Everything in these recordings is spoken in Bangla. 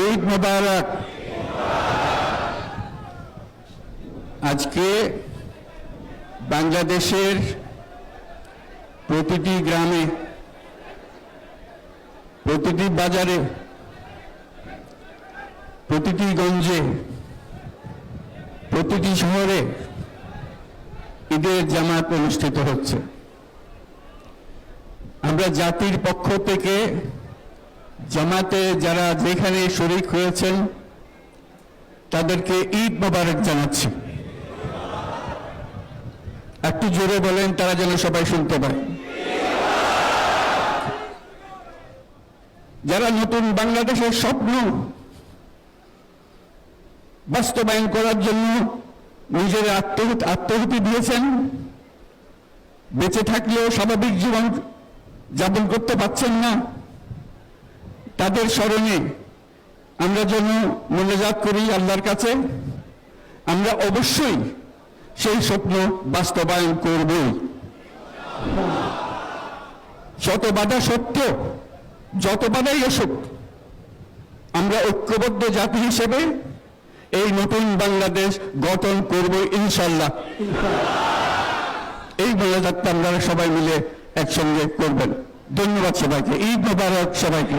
ঈদ মোবারক। আজকে বাংলাদেশের প্রতিটি গ্রামে, প্রতিটি বাজারে, প্রতিটি গঞ্জে, প্রতিটি শহরে ঈদের জামাত অনুষ্ঠিত হচ্ছে। আমরা জাতির পক্ষ থেকে জামাতে যারা যেখানে শরিক হয়েছেন, তাদেরকে ঈদ মোবারক জানাচ্ছি। একটু জোরে বলেন, তারা যেন সবাই শুনতে পায়। যারা নতুন বাংলাদেশের স্বপ্ন বাস্তবায়ন করার জন্য নিজের আত্মহুতি আত্মহুতি দিয়েছেন, বেঁচে থাকলেও স্বাভাবিক জীবন যাপন করতে পারছেন না তাদের স্মরণে আমরা যেন মনোজাত করি আল্লাহর কাছে, আমরা অবশ্যই সেই স্বপ্ন বাস্তবায়ন করবই শত বাধা সত্ত্বেও যত বাধাই আসুক, আমরা ঐক্যবদ্ধ জাতি হিসেবে এই নতুন বাংলাদেশ গঠন করব ইনশাল্লাহ এই মনোজাতটা আপনারা সবাই মিলে একসঙ্গে করবেন। ধন্যবাদ সবাইকে। ঈদ মোবারক সবাইকে।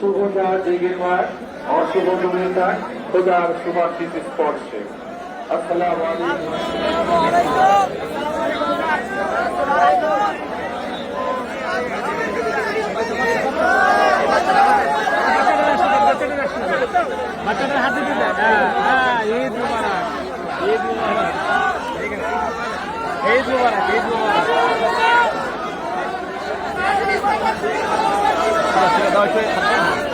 শুভতা জেগে পায় অশুভ দূরে থাক খোদার সুভাষিত স্পর্শে। আসসালামু আলাইকুম। বাচ্চাদের হাতে দিলে হ্যাঁ হ্যাঁ ঈদ মুবারক ঈদ মুবারক। ঈদ মুবারক ঈদ মুবারক। দাও।